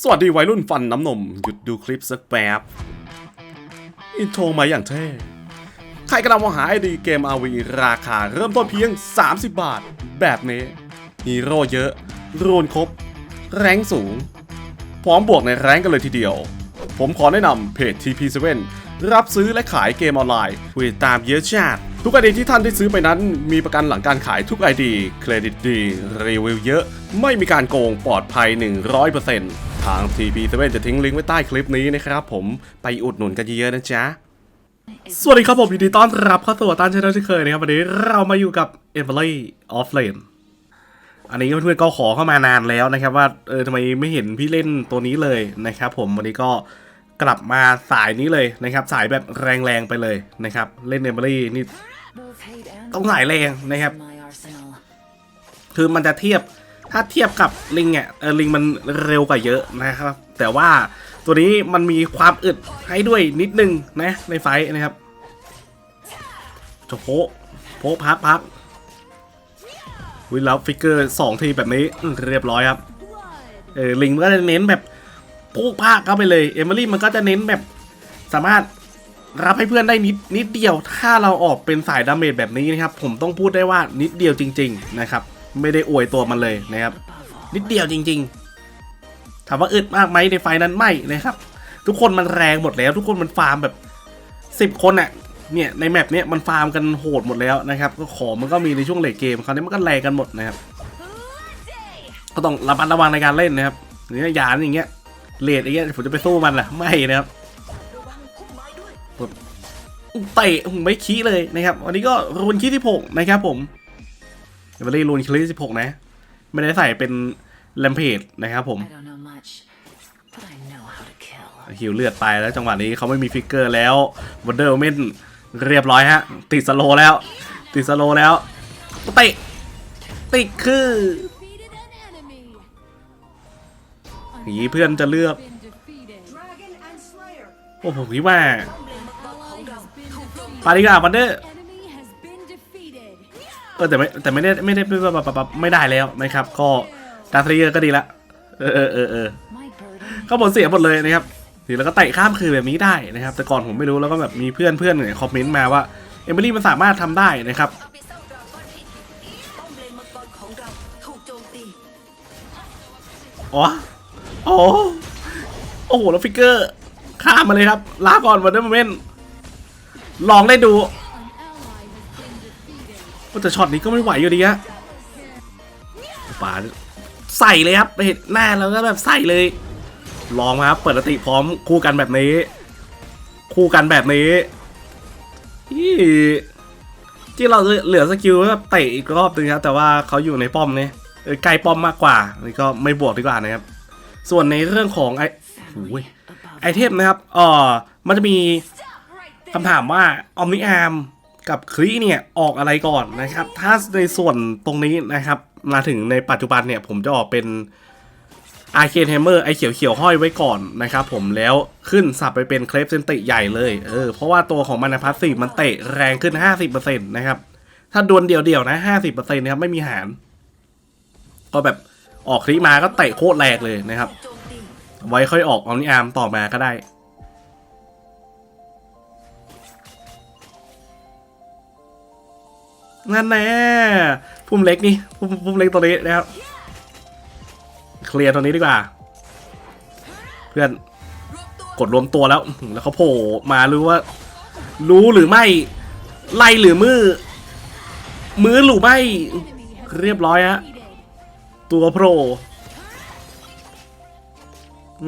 สวัสดีวัยรุ่นฟันน้ำนม หยุดดูคลิปสักแป๊บ อินโทรมาอย่างเท่ ใครกำลังมองหาไอดีเกม RV ราคาเริ่มต้นเพียง 30 บาท แบบนี้ฮีโร่เยอะ รูนครบ แรงสูง พร้อมบวกในแรงกันเลยทีเดียว ผมขอแนะนำเพจ TP7 รับซื้อและขายเกมออนไลน์ผู้ติดตามเยอะชาติ ทุกไอดีที่ท่านได้ซื้อไปนั้น มีประกันหลังการขายทุกไอดีเครดิตดีรีวิวเยอะ ไม่มีการโกงปลอดภัย 100%ทาง TP7 จะทิ้งลิงก์ไว้ใต้คลิปนี้นะครับผมไปอุดหนุนกันเยอะๆนะจ๊ะ สวัสดีครับผมยินดีต้อนรับเข้าสู่ตันชแนลที่เคยนะครับ วันนี้เรามาอยู่กับ e v e l y of Lane อันนี้เพื่อนๆก็ขอเข้ามานานแล้วนะครับว่าเออทำไมไม่เห็นพี่เล่นตัวนี้เลยนะครับผมวันนี้ก็ กลับมาสายนี้เลยนะครับ สายแบบแรงๆไปเลยนะครับ เล่น e v e l y นี่ต้องสายแรงนะครับ คือมันจะเทียบถ้าเทียบกับลิงอะเออลิงมันเร็วกว่าเยอะนะครับ แต่ว่าตัวนี้มันมีความอึดให้ด้วยนิดนึงนะในไฟนะครับจะโพโพพักพักวิแล้วฟิกเกอร์สองทีแบบนี้เรียบร้อยครับเออลิงมันก็จะเน้นแบบ พกพากเข้าไปเลยเอมิลี่มันก็จะเน้นแบบสามารถรับให้เพื่อนได้นิดนิดเดียว ถ้าเราออกเป็นสายดาเมจแบบนี้นะครับ ผมต้องพูดได้ว่านิดเดียวจริง ๆ นะครับ ไม่ได้อวยตัวมันเลยนะครับ นิดเดียวจริง ๆ ถามว่าอึดมากไหมในไฟนั้นไม่นะครับ ทุกคนมันแรงหมดแล้ว ทุกคนมันฟาร์มแบบสิบคนอะเนี่ยในแมปเนี้ยมันฟาร์มกันโหดหมดแล้วนะครับ ก็ของมันก็มีในช่วงเลทเกมคราวนี้มันก็แรงกันหมดนะครับ ก็ต้องระมัดระวังในการเล่นนะครับเนี่ยยานอย่างเงี้ย เลทอย่างเงี้ยผมจะไปสู้มันล่ะไม่นะครับเตะไม่ขี้เลยนะครับวันนี้ก็รูนขี้ที่หกนะครับผมเวลารูนขี้ที่สิบหกนะ ไม่ได้ใส่เป็นแลมเพจนะครับผมหิวเลือดไปแล้วจังหวะนี้เขาไม่มีฟิกเกอร์แล้ววันเดอร์เมนเรียบร้อยฮะ ติดสโลแล้ว ติดสโลแล้วเตะติดคือ หนีเพื่อนจะเลือก โอ้โหคิดว่าปาดีกว่าวันเดอร์ Enemy has been defeated. เออแต่ไม่แต่ไม่ได้ไม่ได้ไม่ได้แบบแบบไม่ได้แล้วนะครับ ก็ดาร์ทเยอร์ก็ดีละเออเออเออเออก็ผลเสียหมดเลยนะครับทีแล้วก็เตะข้ามคืนแบบนี้ได้นะครับ แต่ก่อนผมไม่รู้แล้วก็แบบมีเพื่อนเพื่อนเนี่ยคอมเมนต์มาว่าเอมิลี่มันสามารถทำได้นะครับว้างดราก้อนที่ป้อ โอ้โอ้โหแล้วฟิกเกอร์ข้ามมาเลยครับ ลาก่อนวันเดอร์โมเมนต์ลองได้ดูแต่ช็อตนี้ก็ไม่ไหวอยู่ดีฮะป่าใส่เลยครับเห็นหน้าแล้วก็แบบใส่เลย ลองมาครับเปิดติพร้อมคู่กันแบบนี้ คู่กันแบบนี้ที่ที่เราเหลือสกิลแบบเตะอีกรอบนึงครับแต่ว่าเขาอยู่ในป้อมนี่ใกล้ป้อมมากกว่านี่ก็ไม่บวกดีกว่านะครับ ส่วนในเรื่องของไอโอ้ยไอเทมนะครับเอ่อมันจะมีคำถามว่าออมนิอาร์มกับครีเนี่ยออกอะไรก่อนนะครับ ถ้าในส่วนตรงนี้นะครับ มาถึงในปัจจุบันเนี่ย ผมจะออกเป็นอาร์เคนแฮมเมอร์ไอเขียวเขียวๆห้อยไว้ก่อนนะครับผมแล้วขึ้นสับไปเป็นเคลฟเซนติใหญ่เลยเออเพราะว่าตัวของมันพัสซีมันเตะแรงขึ้น 50%นะครับ ถ้าดวลเดี่ยวๆนะ 50%นะครับไม่มีหาร ก็แบบ ออกครีมาก็เตะโคตรแรงเลยนะครับ ไว้ค่อยออกออมนิอาร์มต่อมาก็ได้ นั่นแน่พุ่มเล็กนี่พุ่มพุ่มเล็กตัวนี้นะครับเคลียร์ตัวนี้ดีกว่า เพื่อนกดรวมตัวแล้ว แล้วเขาโผล่มารู้ว่า รู้หรือไม่ ไล่หรือมือ มือหรือไม่ เรียบร้อยฮะ ตัวโปร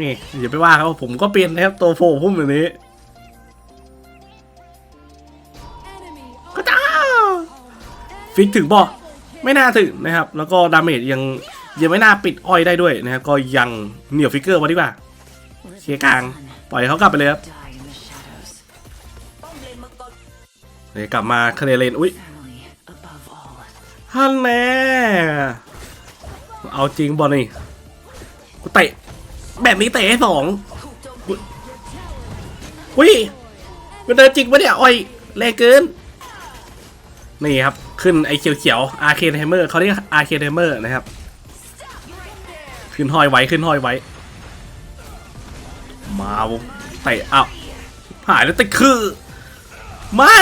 นี่อย่าไปว่าครับผมก็เป็นนะครับตัวโปรพุ่มแบบนี้ก็จ้าฟิกถึงบ่ไม่น่าถึงนะครับ แล้วก็ดาเมจยังยังไม่น่าปิดอ้อยได้ด้วยนะครับก็ยังเหนียวฟิกเกอร์มาดีกว่าเคียกลาง ปล่อยเขากลับไปเลยครับเดี๋ยวกลับมาคาเนเลนอุ้ยฮันแน่ เอาจริงบอลนี่กูเตะแบบนี้เตะให้สองอุ้ยมันเดินจริงปะเนี่ยอ้อยแรงเกิน นี่ครับ ขึ้นไอเขียวๆอาร์เคนไฮเมอร์เขาเรียกอาร์เคนไฮเมอร์นะครับ ขึ้นห้อยไว้ขึ้นห้อยไว้ มาวงเตะอ้าวหายแล้วติดคือ ไม่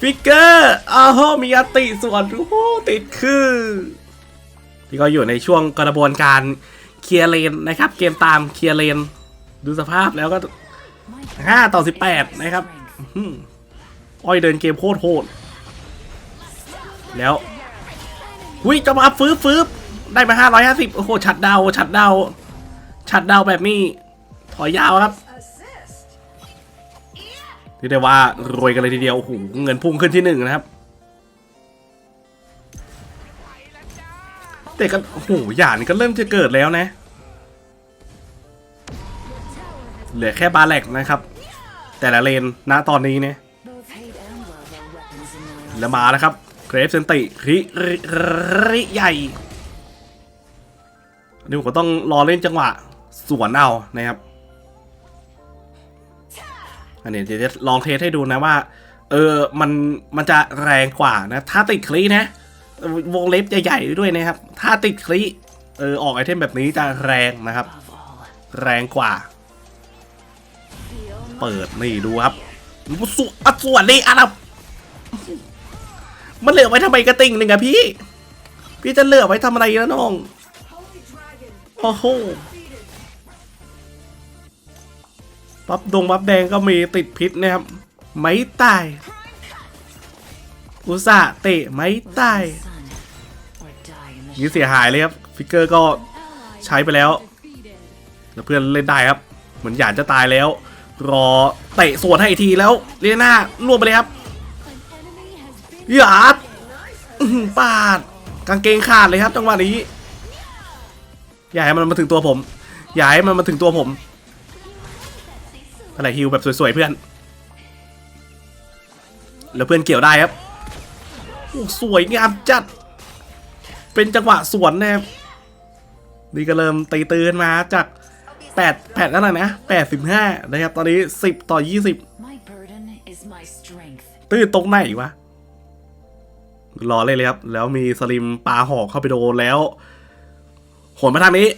ฟิกเกอร์อ้าวมีอติส่วนโอ้ติดคือ ที่ก็อยู่ในช่วงกระบวนการเคลียร์เลนนะครับ เกมตามเคลียร์เลน ดูสภาพแล้วก็ห้าต่อสิบแปดนะครับอ้อยเดินเกมโคตรโหดแล้วหุยจะมาฟื้บฟื้บได้มาห้าร้อยห้าสิบโอ้โหชัดดาวชัดดาวชัดดาวแบบนี้ ถอยยาวครับที่ได้ว่า รวยกันเลยทีเดียวโอ้โหเงินพุ่งขึ้นที่หนึ่งนะครับ แต่กันโอ้โหหยาดนี่ก็เริ่มจะเกิดแล้วนะ เหลือแค่บาแลกนะครับ แต่ละเลนณตอนนี้เนี่ยแล้วมาแล้วครับเกรฟเซนติริริริใหญ่อันนี้ผมก็ต้องรอเล่นจังหวะ สวนเอานะครับ อันนี้เดี๋ยวจะลองเทสให้ดูนะว่า เออ มัน มันจะแรงกว่านะ ถ้าติดคลีนะ วงเล็บใหญ่ๆด้วยนะครับ ถ้าติดคลีเออออกไอเทมแบบนี้จะแรงนะครับ แรงกว่า เปิดนี่ดูครับสวอะสวนนี่อะครับมันเหลือไว้ทำไมกระติ่งหนึ่งอะพี่ พี่จะเหลือไว้ทำอะไรนะน้องโอ้โหปั๊บดงปั๊บแดงก็มีติดพิษนะครับ ไม่ตาย อุตส่าห์เตะไม่ตาย นี่เสียหายเลยครับฟิกเกอร์ก็ใช้ไปแล้วแล้วเพื่อนเล่นได้ครับ เหมือนหยาดจะตายแล้ว รอเตะสวนให้อีกทีแล้วเลียน่าล่วงไปเลยครับหยาดปาดกางเกงขาดเลยครับจังหวะนี้อย่าให้มันมาถึงตัวผมอย่าให้มันมาถึงตัวผมอะไรฮิวแบบสวยๆเพื่อน แล้วเพื่อนเกี่ยวได้ครับโอ้สวยงามจัด เป็นจังหวะสวนนะครับนี่ก็เริ่มตีตื้นมาจาก8แผ่นแล้วนะ85นะครับ ตอนนี้10ต่อ20 My burden is my strength. ตื้นตรงไหนวะรอเลยเลยครับ แล้วมีสลิมปาหอกเข้าไปโดนแล้วโหนมาทางนี้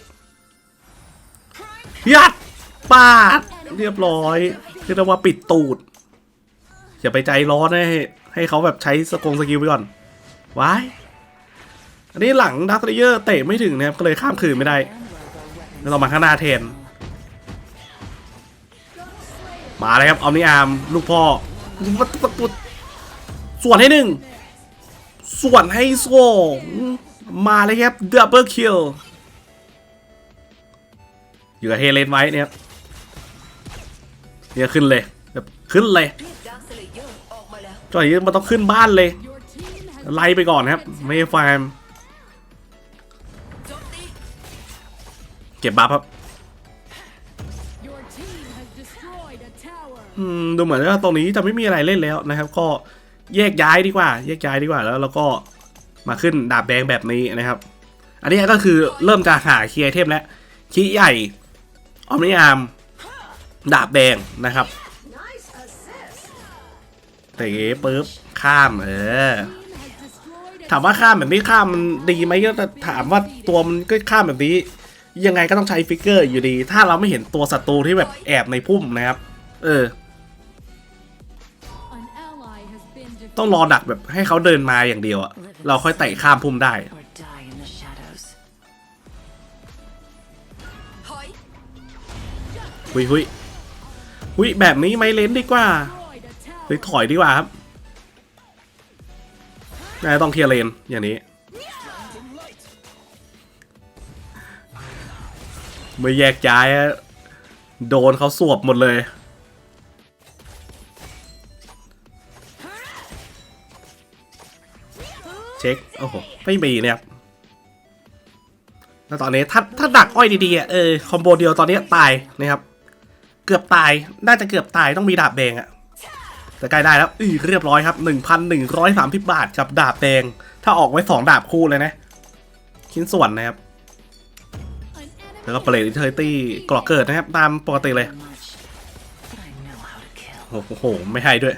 ยัดปาด เรียบร้อยเรียกได้ว่าปิดตูด อย่าไปใจร้อนให้ให้เขาแบบใช้สกงสกิลไปก่อนว้าย อันนี้หลังดักเยอร์เตะไม่ถึงนะครับก็เลยข้ามคืนไม่ได้ And love are weapons. แล้วเรามาข้างหน้าแทนมาเลยครับออมนิอาร์มลูกพ่อปัดปัดปัดส่วนให้หนึ่งส่วนให้สองมาเลยครับดับเบิลคิลอยู่กับเฮเลนไว้เนี่ยครับเนี่ยขึ้นเลยแบบขึ้นเลยเรียกดาร์คสเลเยอร์ออกมาแล้วจอยมันต้องขึ้นบ้านเลย your team has ไล่ไปก่อนครับ ไม่ให้ฟาร์ม เก็บบัฟครับ your team has destroyed a tower. อืมดูเหมือนว่าตรงนี้จะไม่มีอะไรเล่นแล้วนะครับ ก็แยกย้ายดีกว่า แยกย้ายดีกว่าแล้วเราก็มาขึ้นดาบแดงแบบนี้นะครับ อันนี้ก็คือเริ่มจะหาคีย์ไอเทมแล้วคีย์ใหญ่ออมนิอาร์มดาบแดงนะครับเตะปุ๊บข้ามเออ Team has destroyed a ถามว่าข้ามแบบนี้ข้ามมันดีไหมก็ถามว่าตัวมันก็ข้ามแบบนี้ ยังไงก็ต้องใช้ฟิกเกอร์อยู่ดี ถ้าเราไม่เห็นตัวศัตรูที่แบบแอบในพุ่มนะครับ เออ ต้องรอดักแบบให้เขาเดินมาอย่างเดียวอะเราค่อยเตะข้ามพุ่มได้ หุยหุยหุยแบบนี้ไม่เล่นดีกว่า Destroyed a tower. เฮ้ยถอยดีกว่าครับน่าจะต้องเคลียร์เลนอย่างนี้ ไม่แยกย้าย โดนเขาสวบหมดเลย เช็ค โอ้โห ไม่มีเนี่ยครับแล้วตอนนี้ถ้าถ้าดักอ้อยดีๆอะเออคอมโบเดียวตอนนี้ตายนะครับ เกือบตาย น่าจะเกือบตายต้องมีดาบแดงอะแต่ใกล้ได้แล้วอือเรียบร้อยครับ1,130บาทกับดาบแดง ถ้าออกไว้ 2 ดาบคู่เลยนะ ชิ้นส่วนนะครับ แล้วก็เปรตอิเทอร์ตี้กรอกเกิดนะครับ ตามปกติเลย โอ้โห ไม่ให้ด้วย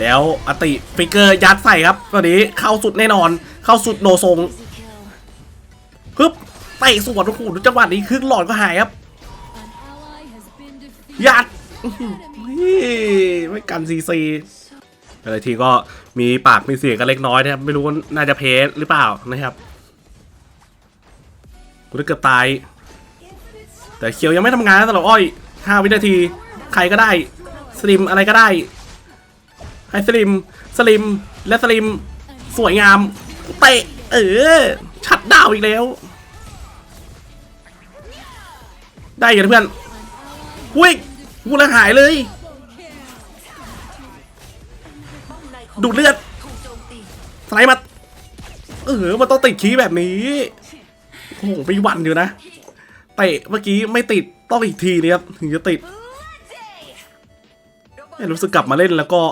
แล้วอติฟิกเกอร์ยัดใส่ครับตอนนี้เข้าสุดแน่นอน เข้าสุดโนทรง Easy kill. ฮึบเตะสวนโอ้โหจังหวะนี้ครึ่งหลอดก็หายครับยัดไม่กันซีซีอะไรทีก็มีปากมีเสียงกันเล็กน้อยนะครับไม่รู้ว่าน่าจะเพสหรือเปล่านะครับ กูได้เกือบตาย แต่เคียวยังไม่ทำงานนะสำหรับอ้อย5วินาที ใครก็ได้ สลิมอะไรก็ได้ ให้สลิม สลิม และสลิม สวยงาม เตะ เออ ชัดดาวอีกแล้ว ได้ยังเพื่อนวิ่งกูละหายเลย ดูดเลือดสไลด์มา เออ มันต้องติดคีย์แบบนี้ โอ้โหมีหวันอยู่นะเตะเมื่อกี้ไม่ติดต้องอีกทีนี้ครับถึงจะติดไม่รู้สึกกลับมาเล่นแล้วก็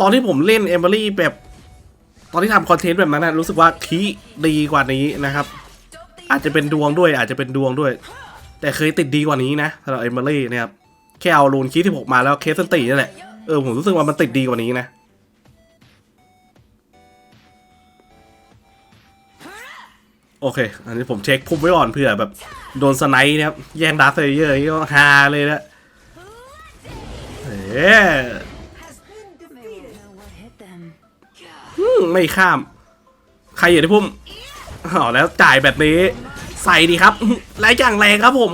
ตอนที่ผมเล่นเอมเบอรี่แบบ ตอนที่ทำคอนเทนต์แบบนั้นนะรู้สึกว่าคีดีกว่านี้นะครับ อาจจะเป็นดวงด้วย อาจจะเป็นดวงด้วย แต่เคยติดดีกว่านี้นะสำหรับเอมเบอรี่นะครับแค่เอารูนคีที่6มาแล้วเคสสันตินั่นแหละเออผมรู้สึกว่ามันติดดีกว่านี้นะ โอเค อันนี้ผมเช็คพุ่มไว้ก่อนเผื่อแบบโดนสไนป์นะครับ แย่งดาร์ธเลเยอร์นี่ก็ฮาเลยนะเอ๊ะ They won't know what hit them. อืมไม่ข้าม ใครอยู่ในพุ่มอ๋อแล้วจ่ายแบบนี้ ใส่ดีครับและอย่างแรงครับผม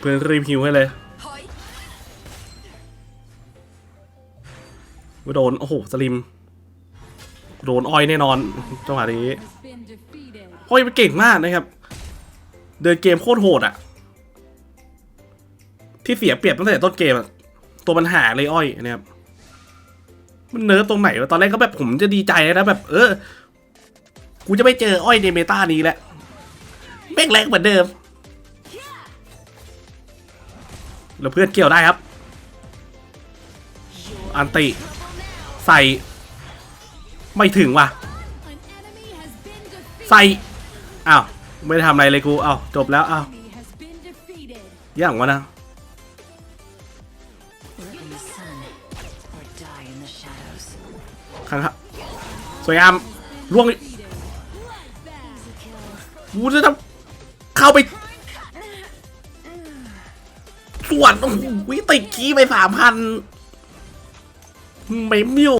เพื่อนรีบฮิวให้เลยถอยว่าโดน โอ้โห สลิม โดนอ้อยแน่นอนจังหวะนี้ Has been defeated. อ้อยมันเก่งมากนะครับ เดินเกมโคตรโหดอะที่เสียเปรียบตั้งแต่ต้นเกมอะตัวปัญหาเลยอ้อยนะครับมันเนิร์ฟตรงไหนวะตอนแรกก็แบบผมจะดีใจนะแบบ เออ กูจะไม่เจออ้อยในเมตานี้แล้วแม่งแรงเหมือนเดิมแล้วเพื่อนเกี่ยวได้ครับ อันติ ใส่ ไม่ถึงว่ะ An enemy has been defeated. ใส่อ้าวไม่ได้ทำอะไรเลยกูอ้าวจบแล้วอ้าว Enemy has been defeated. อย่างวะนะ Work in the sun or die in the shadows. ข้างครับสวยงามล่วง Defeated. Bloodbath. กูจะทำเข้าไปส่วนโอ้โหติดขี้ไปสามพันเมมอยู่